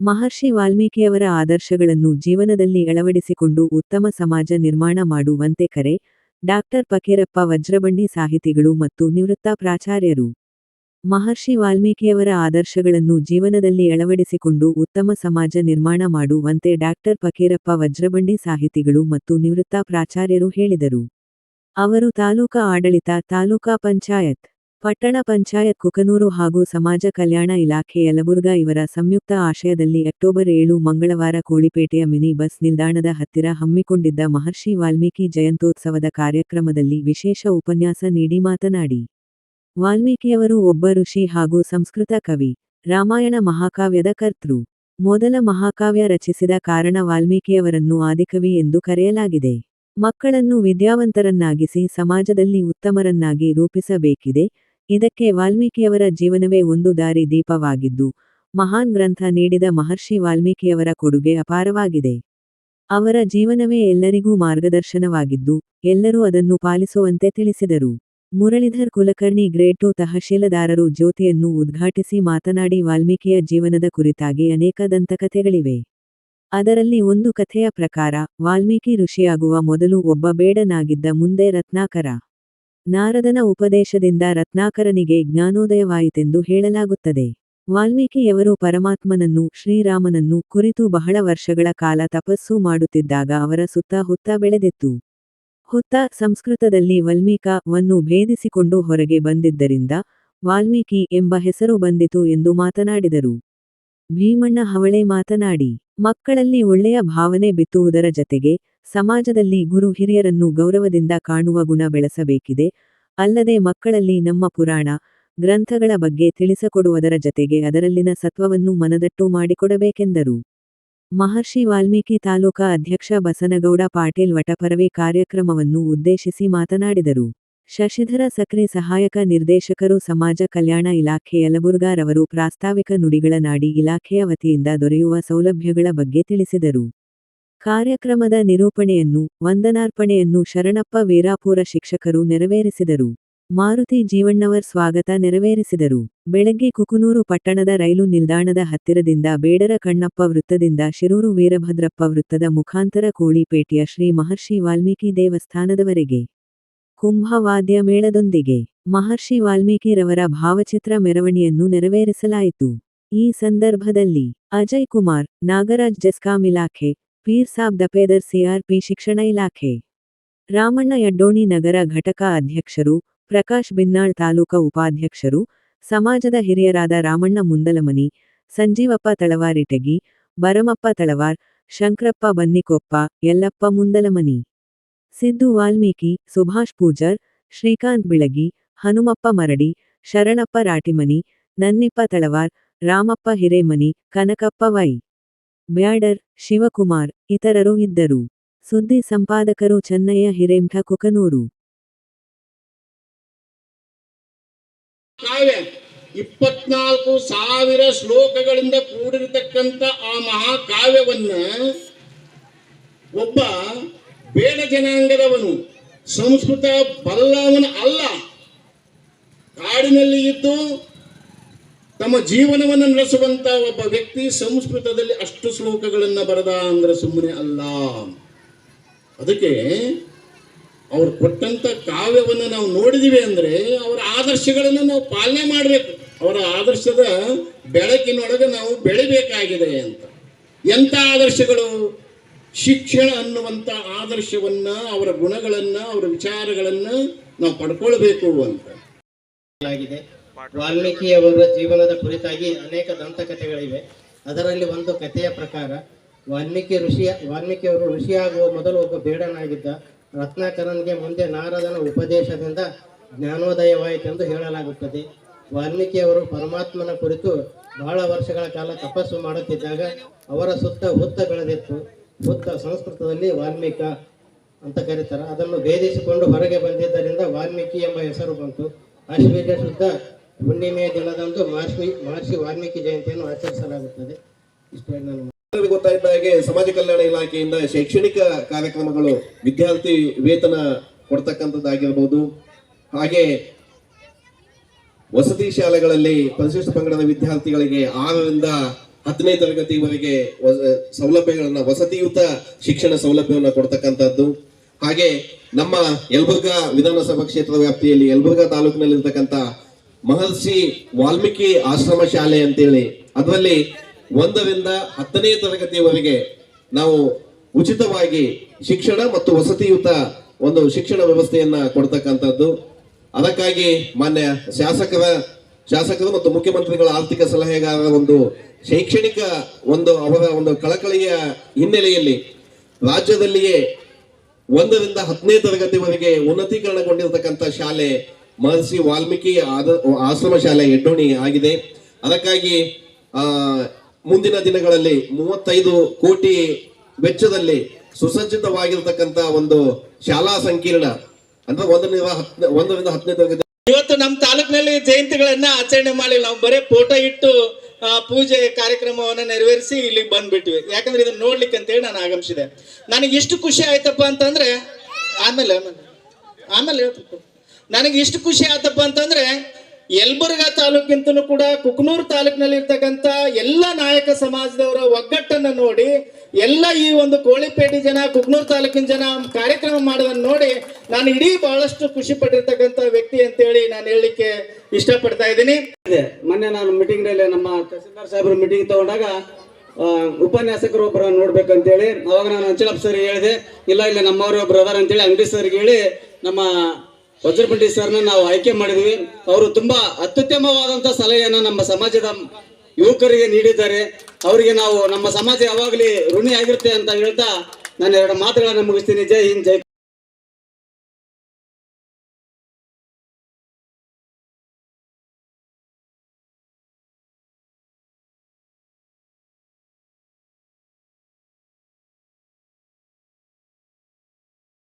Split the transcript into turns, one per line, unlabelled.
ಮಹರ್ಷಿ ವಾಲ್ಮೀಕಿಯವರ ಆದರ್ಶಗಳನ್ನು ಜೀವನದಲ್ಲಿ ಅಳವಡಿಸಿಕೊಂಡು ಉತ್ತಮ ಸಮಾಜ ನಿರ್ಮಾಣ ಮಾಡುವಂತೆ ಕರೆ ಡಾಕ್ಟರ್ ಪಕೇರಪ್ಪ ವಜ್ರಬಂಡಿ ಸಾಹಿತಿಗಳು ಮತ್ತು ನಿವೃತ್ತ ಪ್ರಾಚಾರ್ಯರು ಮಹರ್ಷಿ ವಾಲ್ಮೀಕಿಯವರ ಆದರ್ಶಗಳನ್ನು ಜೀವನದಲ್ಲಿ ಅಳವಡಿಸಿಕೊಂಡು ಉತ್ತಮ ಸಮಾಜ ನಿರ್ಮಾಣ ಮಾಡುವಂತೆ ಡಾಕ್ಟರ್ ಪಕೇರಪ್ಪ ವಜ್ರಬಂಡಿ ಸಾಹಿತಿಗಳು ಮತ್ತು ನಿವೃತ್ತ ಪ್ರಾಚಾರ್ಯರು ಹೇಳಿದರು. ಅವರು ತಾಲೂಕಾ ಆಡಳಿತ, ತಾಲೂಕಾ ಪಂಚಾಯತ್ ಪಟ್ಟಣ ಪಂಚಾಯತ್ ಕುಕನೂರು ಹಾಗೂ ಸಮಾಜ ಕಲ್ಯಾಣ ಇಲಾಖೆ ಯಲಬುರ್ಗಾ ಇವರ ಸಂಯುಕ್ತ ಆಶಯದಲ್ಲಿ ಅಕ್ಟೋಬರ್ ಏಳು ಮಂಗಳವಾರ ಕೋಳಿಪೇಟೆಯ ಮಿನಿ ಬಸ್ ನಿಲ್ದಾಣದ ಹತ್ತಿರ ಹಮ್ಮಿಕೊಂಡಿದ್ದ ಮಹರ್ಷಿ ವಾಲ್ಮೀಕಿ ಜಯಂತೋತ್ಸವದ ಕಾರ್ಯಕ್ರಮದಲ್ಲಿ ವಿಶೇಷ ಉಪನ್ಯಾಸ ನೀಡಿ ಮಾತನಾಡಿ. ವಾಲ್ಮೀಕಿಯವರು ಒಬ್ಬ ಋಷಿ ಹಾಗೂ ಸಂಸ್ಕೃತ ಕವಿ, ರಾಮಾಯಣ ಮಹಾಕಾವ್ಯದ ಕರ್ತೃ. ಮೊದಲ ಮಹಾಕಾವ್ಯ ರಚಿಸಿದ ಕಾರಣ ವಾಲ್ಮೀಕಿಯವರನ್ನು ಆದಿಕವಿ ಎಂದು ಕರೆಯಲಾಗಿದೆ. ಮಕ್ಕಳನ್ನು ವಿದ್ಯಾವಂತರನ್ನಾಗಿಸಿ ಸಮಾಜದಲ್ಲಿ ಉತ್ತಮರನ್ನಾಗಿ ರೂಪಿಸಬೇಕಿದೆ. ಇದಕ್ಕೆ ವಾಲ್ಮೀಕಿಯವರ ಜೀವನವೇ ಒಂದು ದಾರಿ ದೀಪವಾಗಿದ್ದು, ಮಹಾನ್ ಗ್ರಂಥ ನೀಡಿದ ಮಹರ್ಷಿ ವಾಲ್ಮೀಕಿಯವರ ಕೊಡುಗೆ ಅಪಾರವಾಗಿದೆ. ಅವರ ಜೀವನವೇ ಎಲ್ಲರಿಗೂ ಮಾರ್ಗದರ್ಶನವಾಗಿದ್ದು, ಎಲ್ಲರೂ ಅದನ್ನು ಪಾಲಿಸುವಂತೆ ತಿಳಿಸಿದರು. ಮುರಳಿಧರ್ ಕುಲಕರ್ಣಿ ಗ್ರೇಡ್ ಟು ತಹಶೀಲದಾರರು ಜ್ಯೋತಿಯನ್ನು ಉದ್ಘಾಟಿಸಿ ಮಾತನಾಡಿ, ವಾಲ್ಮೀಕಿಯ ಜೀವನದ ಕುರಿತಾಗಿ ಅನೇಕ ದಂತಕಥೆಗಳಿವೆ. ಅದರಲ್ಲಿ ಒಂದು ಕಥೆಯ ಪ್ರಕಾರ, ವಾಲ್ಮೀಕಿ ಋಷಿಯಾಗುವ ಮೊದಲು ಒಬ್ಬ ಬೇಡನಾಗಿದ್ದ ಮುಂದೆ ರತ್ನಾಕರ ನಾರದನ ಉಪದೇಶದಿಂದ ರತ್ನಾಕರನಿಗೆ ಜ್ಞಾನೋದಯವಾಯಿತೆಂದು ಹೇಳಲಾಗುತ್ತದೆ. ವಾಲ್ಮೀಕಿಯವರು ಪರಮಾತ್ಮನನ್ನು, ಶ್ರೀರಾಮನನ್ನು ಕುರಿತು ಬಹಳ ವರ್ಷಗಳ ಕಾಲ ತಪಸ್ಸು ಮಾಡುತ್ತಿದ್ದಾಗ ಅವರ ಸುತ್ತ ಹುತ್ತ ಬೆಳೆದಿತ್ತು. ಹುತ್ತ ಸಂಸ್ಕೃತದಲ್ಲಿ ವಲ್ಮೀಕ ವನ್ನು ಭೇದಿಸಿಕೊಂಡು ಹೊರಗೆ ಬಂದಿದ್ದರಿಂದ ವಾಲ್ಮೀಕಿ ಎಂಬ ಹೆಸರು ಬಂದಿತು ಎಂದು ಮಾತನಾಡಿದರು. ಭೀಮಣ್ಣ ಹವಳೆ ಮಾತನಾಡಿ, ಮಕ್ಕಳಲ್ಲಿ ಒಳ್ಳೆಯ ಭಾವನೆ ಬಿತ್ತುವುದರ ಜತೆಗೆ ಸಮಾಜದಲ್ಲಿ ಗುರು ಹಿರಿಯರನ್ನು ಗೌರವದಿಂದ ಕಾಣುವ ಗುಣ ಬೆಳೆಸಬೇಕಿದೆ. ಅಲ್ಲದೆ ಮಕ್ಕಳಲ್ಲಿ ನಮ್ಮ ಪುರಾಣ, ಗ್ರಂಥಗಳ ಬಗ್ಗೆ ತಿಳಿಸಕೊಡುವುದರ ಜತೆಗೆ ಅದರಲ್ಲಿನ ಸತ್ವವನ್ನು ಮನದಟ್ಟು ಮಾಡಿಕೊಡಬೇಕೆಂದರು. ಮಹರ್ಷಿ ವಾಲ್ಮೀಕಿ ತಾಲೂಕಾ ಅಧ್ಯಕ್ಷ ಬಸನಗೌಡ ಪಾಟೀಲ್ ವಟಪರವಿ ಕಾರ್ಯಕ್ರಮವನ್ನು ಉದ್ದೇಶಿಸಿ ಮಾತನಾಡಿದರು. ಶಶಿಧರ ಸಕ್ರೆ ಸಹಾಯಕ ನಿರ್ದೇಶಕರು ಸಮಾಜ ಕಲ್ಯಾಣ ಇಲಾಖೆ ಯಲಬುರ್ಗಾರವರು ಪ್ರಾಸ್ತಾವಿಕ ನುಡಿಗಳ ನಾಡಿ ಇಲಾಖೆಯ ವತಿಯಿಂದ ದೊರೆಯುವ ಸೌಲಭ್ಯಗಳ ಬಗ್ಗೆ ತಿಳಿಸಿದರು. ಕಾರ್ಯಕ್ರಮದ ನಿರೂಪಣೆಯನ್ನು, ವಂದನಾರ್ಪಣೆಯನ್ನು ಶರಣಪ್ಪ ವೀರಾಪುರ ಶಿಕ್ಷಕರು ನೆರವೇರಿಸಿದರು. ಮಾರುತಿ ಜೀವಣ್ಣವರ್ ಸ್ವಾಗತ ನೆರವೇರಿಸಿದರು. ಬೆಳಗ್ಗೆ ಕುಕುನೂರು ಪಟ್ಟಣದ ರೈಲು ನಿಲ್ದಾಣದ ಹತ್ತಿರದಿಂದ ಬೇಡರ ಕಣ್ಣಪ್ಪ ವೃತ್ತದಿಂದ ಶಿರೂರು ವೀರಭದ್ರಪ್ಪ ವೃತ್ತದ ಮುಖಾಂತರ ಕೋಳಿಪೇಟೆಯ ಶ್ರೀ ಮಹರ್ಷಿ ವಾಲ್ಮೀಕಿ ದೇವಸ್ಥಾನದವರೆಗೆ. ಕುಂಭವಾದ್ಯ ಮೇಳದೊಂದಿಗೆ ಮಹರ್ಷಿ ವಾಲ್ಮೀಕಿರವರ ಭಾವಚಿತ್ರ ಮೆರವಣಿಯನ್ನು ನೆರವೇರಿಸಲಾಯಿತು. ಈ ಸಂದರ್ಭದಲ್ಲಿ ಅಜಯ್ ಕುಮಾರ್, ನಾಗರಾಜ್ ಜೆಸ್ಕಾಂ ಇಲಾಖೆ ಪೀರ್ ಸಾಬ್ ದಪೇದರ್ ಸಿಆರ್ಪಿ ಶಿಕ್ಷಣ ಇಲಾಖೆ. ರಾಮಣ್ಣ ಯಡ್ಡೋಣಿ ನಗರ ಘಟಕ ಅಧ್ಯಕ್ಷರು, ಪ್ರಕಾಶ್ ಬಿನ್ನಾಳ್ ತಾಲೂಕಾ ಉಪಾಧ್ಯಕ್ಷರು, ಸಮಾಜದ ಹಿರಿಯರಾದ ರಾಮಣ್ಣ ಮುಂದಲಮನಿ, ಸಂಜೀವಪ್ಪ ತಳವಾರಿಟಗಿ ಬರಮಪ್ಪ ತಳವಾರ್, ಶಂಕ್ರಪ್ಪ ಬನ್ನಿಕೊಪ್ಪ, ಯಲ್ಲಪ್ಪ ಮುಂದಲಮನಿ. ಸಿದ್ದು ವಾಲ್ಮೀಕಿ, ಸುಭಾಷ್ ಪೂಜಾರ್, ಶ್ರೀಕಾಂತ್ ಬಿಳಗಿ, ಹನುಮಪ್ಪ ಮರಡಿ, ಶರಣಪ್ಪ ರಾಟಿಮನಿ ನನ್ನಿಪ್ಪ ತಳವಾರ್, ರಾಮಪ್ಪ ಹಿರೇಮನಿ, ಕನಕಪ್ಪ ವೈ. ಬ್ಯಾಡರ್, ಶಿವಕುಮಾರ್, ಇತರರು ಇದ್ದರು. ಸುದ್ದಿ ಸಂಪಾದಕರು ಚೆನ್ನಯ್ಯ ಹಿರೇಂಠ ಕುಕನೂರು.
ಇಪ್ಪತ್ನಾಲ್ಕು ಸಾವಿರ ಶ್ಲೋಕಗಳಿಂದ ಕೂಡಿರತಕ್ಕಂಥ ಆ ಮಹಾಕಾವ್ಯವನ್ನ ಒಬ್ಬ ಬೇಡ ಜನಾಂಗದವನು, ಸಂಸ್ಕೃತ ಬಲ್ಲವನ ಅಲ್ಲ. ಕಾಡಿನಲ್ಲಿ ಇದ್ದು ತಮ್ಮ ಜೀವನವನ್ನು ನಡೆಸುವಂತ ಒಬ್ಬ ವ್ಯಕ್ತಿ ಸಂಸ್ಕೃತದಲ್ಲಿ ಅಷ್ಟು ಶ್ಲೋಕಗಳನ್ನು ಬರದ ಅಂದ್ರೆ ಸುಮ್ಮನೆ ಅಲ್ಲ. ಅದಕ್ಕೆ ಅವ್ರು ಕೊಟ್ಟಂತ ಕಾವ್ಯವನ್ನು ನಾವು ನೋಡಿದಿವಿ ಅಂದ್ರೆ ಅವರ ಆದರ್ಶಗಳನ್ನು ನಾವು ಪಾಲನೆ ಮಾಡಬೇಕು. ಅವರ ಆದರ್ಶದ ಬೆಳಕಿನೊಳಗೆ ನಾವು ಬೆಳಿಬೇಕಾಗಿದೆ ಅಂತ. ಎಂಥ ಆದರ್ಶಗಳು? ಶಿಕ್ಷಣ ಅನ್ನುವಂಥ ಆದರ್ಶವನ್ನ, ಅವರ ಗುಣಗಳನ್ನ, ಅವರ ವಿಚಾರಗಳನ್ನ ನಾವು ಪಡ್ಕೊಳ್ಬೇಕು ಅಂತ.
ವಾಲ್ಮೀಕಿಯವರ ಜೀವನದ ಕುರಿತಾಗಿ ಅನೇಕ ದಂತಕಥೆಗಳಿವೆ. ಅದರಲ್ಲಿ ಒಂದು ಕಥೆಯ ಪ್ರಕಾರ, ವಾಲ್ಮೀಕಿ ಋಷಿಯ ವಾಲ್ಮೀಕಿಯವರು ಋಷಿಯಾಗುವ ಮೊದಲು ಒಬ್ಬ ಬೇಡನಾಗಿದ್ದ ರತ್ನಾಕರನ್ಗೆ ಮುಂದೆ ನಾರದನ ಉಪದೇಶದಿಂದ ಜ್ಞಾನೋದಯವಾಯಿತೆಂದು ಹೇಳಲಾಗುತ್ತದೆ. ವಾಲ್ಮೀಕಿ ಅವರು ಪರಮಾತ್ಮನ ಕುರಿತು ಬಹಳ ವರ್ಷಗಳ ಕಾಲ ತಪಸ್ಸು ಮಾಡುತ್ತಿದ್ದಾಗ ಅವರ ಸುತ್ತ ಹುತ್ತ ಬೆಳೆದಿತ್ತು. ಹುತ್ತ ಸಂಸ್ಕೃತದಲ್ಲಿ ವಾಲ್ಮೀಕ ಅಂತ ಕರೀತಾರೆ. ಅದನ್ನು ಭೇದಿಸಿಕೊಂಡು ಹೊರಗೆ ಬಂದಿದ್ದರಿಂದ ವಾಲ್ಮೀಕಿ ಎಂಬ ಹೆಸರು ಬಂತು. ಆಶ್ವೀಜ ಶುದ್ಧ ಹುಣ್ಣಿಮೆಯ ದಿನದಂದು ಮಹರ್ಷಿ ಮಹರ್ಷಿ ವಾಲ್ಮೀಕಿ ಜಯಂತಿಯನ್ನು ಆಚರಿಸಲಾಗುತ್ತದೆ. ಇಷ್ಟು ನಾನು
ಗೊತ್ತಾಯ್ತ ಹಾಗೆ ಸಮಾಜ ಕಲ್ಯಾಣ ಇಲಾಖೆಯಿಂದ ಶೈಕ್ಷಣಿಕ ಕಾರ್ಯಕ್ರಮಗಳು ವಿದ್ಯಾರ್ಥಿ ವೇತನ ಕೊಡ್ತಕ್ಕಂಥದ್ದಾಗಿರ್ಬೋದು. ಹಾಗೆ ವಸತಿ ಶಾಲೆಗಳಲ್ಲಿ ಪರಿಶಿಷ್ಟ ಪಂಗಡದ ವಿದ್ಯಾರ್ಥಿಗಳಿಗೆ ಆರರಿಂದ ಹತ್ತನೇ ತರಗತಿವರೆಗೆ ಸೌಲಭ್ಯಗಳನ್ನ ವಸತಿಯುತ ಶಿಕ್ಷಣ ಸೌಲಭ್ಯವನ್ನು ಕೊಡ್ತಕ್ಕಂಥದ್ದು. ಹಾಗೆ ನಮ್ಮ ಯಲಬುರ್ಗಾ ವಿಧಾನಸಭಾ ಕ್ಷೇತ್ರದ ವ್ಯಾಪ್ತಿಯಲ್ಲಿ ಯಲಬುರ್ಗಾ ತಾಲೂಕಿನಲ್ಲಿರ್ತಕ್ಕಂಥ ಮಹರ್ಷಿ ವಾಲ್ಮೀಕಿ ಆಶ್ರಮ ಶಾಲೆ ಅಂತೇಳಿ ಅದರಲ್ಲಿ ಒಂದರಿಂದ ಹತ್ತನೇ ತರಗತಿಯವರೆಗೆ ನಾವು ಉಚಿತವಾಗಿ ಶಿಕ್ಷಣ ಮತ್ತು ವಸತಿಯುತ ಒಂದು ಶಿಕ್ಷಣ ವ್ಯವಸ್ಥೆಯನ್ನ ಕೊಡ್ತಕ್ಕಂಥದ್ದು. ಅದಕ್ಕಾಗಿ ಮಾನ್ಯ ಶಾಸಕರ, ಶಾಸಕರು ಮತ್ತು ಮುಖ್ಯಮಂತ್ರಿಗಳ ಆರ್ಥಿಕ ಸಲಹೆಗಾರರ ಒಂದು ಶೈಕ್ಷಣಿಕ ಒಂದು ಅವರ ಒಂದು ಕಳಕಳಿಯ ಹಿನ್ನೆಲೆಯಲ್ಲಿ ರಾಜ್ಯದಲ್ಲಿಯೇ ಒಂದರಿಂದ ಹತ್ತನೇ ತರಗತಿವರೆಗೆ ಉನ್ನತೀಕರಣಗೊಂಡಿರತಕ್ಕಂಥ ಶಾಲೆ ಮಹರ್ಷಿ ವಾಲ್ಮೀಕಿ ಆಶ್ರಮ ಶಾಲೆ ಎಡ್ಡೋಣಿ ಆಗಿದೆ. ಅದಕ್ಕಾಗಿ ಮುಂದಿನ ದಿನಗಳಲ್ಲಿ ಮೂವತ್ತೈದು ಕೋಟಿ ವೆಚ್ಚದಲ್ಲಿ ಸುಸಜ್ಜಿತವಾಗಿರತಕ್ಕಂತ ಒಂದು ಶಾಲಾ ಸಂಕೀರ್ಣ, ಅಂದ್ರೆ ಒಂದರಿಂದ ಹತ್ತನೇ ಒಂದರಿಂದ ಹತ್ತನೇ ತರಗತಿ.
ಇವತ್ತು ನಮ್ಮ ತಾಲೂಕಿನಲ್ಲಿ ಜಯಂತಿಗಳನ್ನ ಆಚರಣೆ ಮಾಡಿ ನಾವು ಬರೀ ಫೋಟೋ ಇಟ್ಟು ಪೂಜೆ ಕಾರ್ಯಕ್ರಮವನ್ನು ನೆರವೇರಿಸಿ ಇಲ್ಲಿಗೆ ಬಂದ್ಬಿಟ್ವಿ. ಯಾಕಂದ್ರೆ ಇದನ್ನ ನೋಡ್ಲಿಕ್ಕೆ ಅಂತೇಳಿ ನಾನು ಆಗಮಿಸಿದೆ. ನನಗೆ ಎಷ್ಟು ಖುಷಿ ಆಯ್ತಪ್ಪ ಅಂತಂದ್ರೆ, ಆಮೇಲೆ ಆಮೇಲೆ. ಆಮೇಲೆ ಹೇಳ್ತೀನಿ. ನನಗೆ ಇಷ್ಟು ಖುಷಿ ಆಯ್ತಪ್ಪ ಅಂತಂದ್ರೆ ಯಲ್ಬುರ್ಗ ತಾಲೂಕಿಂತಲೂ ಕೂಡ ಕುಕ್ನೂರು ತಾಲೂಕಿನಲ್ಲಿ ಇರ್ತಕ್ಕಂಥ ಎಲ್ಲ ನಾಯಕ ಸಮಾಜದವರ ಒಗ್ಗಟ್ಟನ್ನ ನೋಡಿ, ಎಲ್ಲ ಈ ಒಂದು ಕೋಳಿಪೇಟೆ ಜನ, ಕುಕ್ನೂರು ತಾಲೂಕಿನ ಜನ ಕಾರ್ಯಕ್ರಮ ಮಾಡೋದನ್ನು ನೋಡಿ ನಾನು ಇಡೀ ಬಹಳಷ್ಟು ಖುಷಿ ಪಟ್ಟಿರ್ತಕ್ಕಂಥ ವ್ಯಕ್ತಿ ಅಂತೇಳಿ ನಾನು ಹೇಳಲಿಕ್ಕೆ ಇಷ್ಟಪಡ್ತಾ ಇದ್ದೀನಿ.
ಇದೆ. ಮೊನ್ನೆ ನಾನು ಮೀಟಿಂಗ್ನಲ್ಲಿ ನಮ್ಮ ತಹಸೀಲ್ದಾರ್ ಸಾಹೇಬ್ರು ಮೀಟಿಂಗ್ ತಗೊಂಡಾಗ ಉಪನ್ಯಾಸಕರು ಒಬ್ಬರ ನೋಡ್ಬೇಕಂತೇಳಿ, ಅವಾಗ ನಾನು ಅಂಚಲಪ್ಪ ಸರ್ ಹೇಳಿದೆ, ಇಲ್ಲ ಇಲ್ಲ, ನಮ್ಮವರು ಬ್ರದರ್ ಅಂತೇಳಿ ಅಂಗಡಿ ಸರ್ಗೆ ಹೇಳಿ ನಮ್ಮ ವಜ್ರಪಂಡಿ ಸರ್ನ ನಾವು ಆಯ್ಕೆ ಮಾಡಿದ್ವಿ. ಅವರು ತುಂಬಾ ಅತ್ಯುತ್ತಮವಾದಂತ ಸಲಹೆಯನ್ನು ನಮ್ಮ ಸಮಾಜದ ಯುವಕರಿಗೆ ನೀಡಿದ್ದಾರೆ. ಅವರಿಗೆ ನಾವು ನಮ್ಮ ಸಮಾಜ ಯಾವಾಗಲೂ ಋಣಿ ಆಗಿರುತ್ತೆ ಅಂತ ಹೇಳ್ತಾ ನಾನು ಎರಡು ಮಾತುಗಳನ್ನು ಮುಗಿಸ್ತೀನಿ. ಜೈ ಹಿಂದ್, ಜೈ